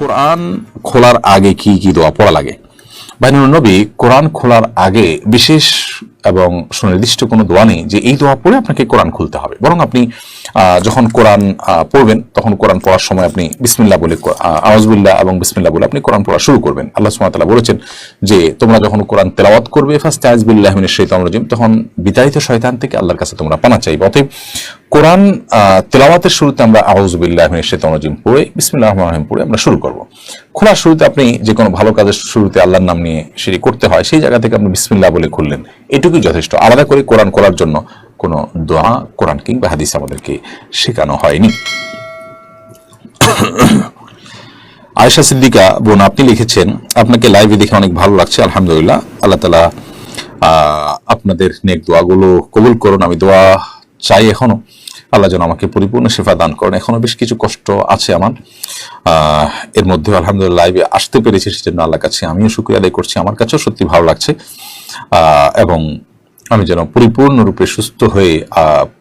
কোরআন খোলার আগে কি কি দোয়া পড়া লাগে? বাইনুর নবী কোরআন খোলার আগে বিশেষ এবং সুনির্দিষ্ট কোনো দোয়া নেই যে এই দোয়া পড়ে আপনাকে কোরআন খুলতে হবে। বরং আপনি যখন কোরআন পড়বেন, তখন কোরআন পড়ার সময় আপনি বিসমিল্লাহ বলে আওয়াজবিল্লাহ এবং বিসমিল্লাহ বলে আপনি কোরআন পড়া শুরু করবেন। আল্লাহ সুবহানাহু বলেছেন যে তোমরা যখন কোরআন তেলাওয়াত করবে ফার্স্ট আজবিল্লাহ মিনাশ শাইতানির রাজিম, তখন বিতাড়িত শয়তান থেকে আল্লাহর কাছে তোমরা পানা চাইবে। অতএব কোরআন তেলাওয়াতের শুরুতে আমরা আউজবিল্লাহ রাজিম পড়ে রহিম পড়ে আমরা শুরু করব। খোলার শুরুতে আপনি যে কোনো ভালো কাজের শুরুতে আল্লাহর নাম নিয়ে সেটি করতে হয়, সেই জায়গা থেকে আপনি বিসমিল্লাহ বলে খুললেন। এটুকুই যথেষ্ট। আলাদা করে কোরআন করার জন্য কোনো দোয়া, কোরআন কিংবা হাদিস আমাদেরকে শেখানো হয়নি। আয়েশা সিদ্দিকা বোন, আপনি লিখেছেন, আপনাকে লাইভে দেখে অনেক ভালো লাগছে, আলহামদুলিল্লাহ। আল্লাহ তালা আপনাদের নেক দোয়াগুলো কবুল করুন, আমি দোয়া চাই এখনও। আল্লাহ যেন আমাকে পরিপূর্ণ সেবা দান করেন। এখনও বেশ কিছু কষ্ট আছে আমার। এর মধ্যে আলহামদুলিল্লাহ লাইভে আসতে পেরেছি সেজন্য আল্লাহর কাছে আমিও শুক্রিয়া আদায় করছি। আমার কাছেও সত্যি ভালো লাগছে। এবং আমি যেন পরিপূর্ণরূপে সুস্থ হয়ে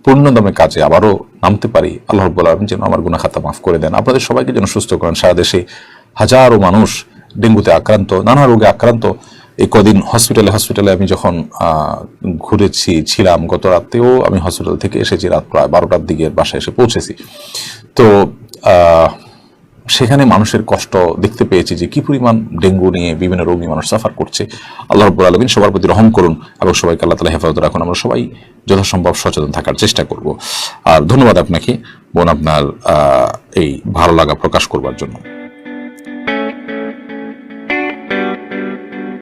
পূর্ণদমে কাজে আবারও নামতে পারি। আল্লাহ রব্বুল আলম যেন আমার গুণা খাতা মাফ করে দেন। আপনাদের সবাইকে যেন সুস্থ করেন। সারা দেশে হাজারো মানুষ ডেঙ্গুতে আক্রান্ত, নানা রোগে আক্রান্ত এই কদিন হসপিটালে হসপিটালে আমি যখন ঘুরেছি, ছিলাম, গত রাতেও আমি হসপিটাল থেকে এসেছি রাত প্রায় বারোটার দিকে বাসায় এসে পৌঁছেছি। তো সেখানে মানুষের কষ্ট দেখতে পেয়েছি যে কি পরিমাণ ডেঙ্গু নিয়ে বিভিন্ন রোগ নিয়ে মানুষ সাফার করছে। আল্লাহ রব্বুল আলমিন সবার প্রতি রহম করুন এবং সবাইকে আল্লাহ তালা হেফাজত রাখুন। আমরা সবাই যথাসম্ভব সচেতন থাকার চেষ্টা করব। আর ধন্যবাদ আপনাকে। বোন, আপনার এই ভালো লাগা প্রকাশ করবার জন্য।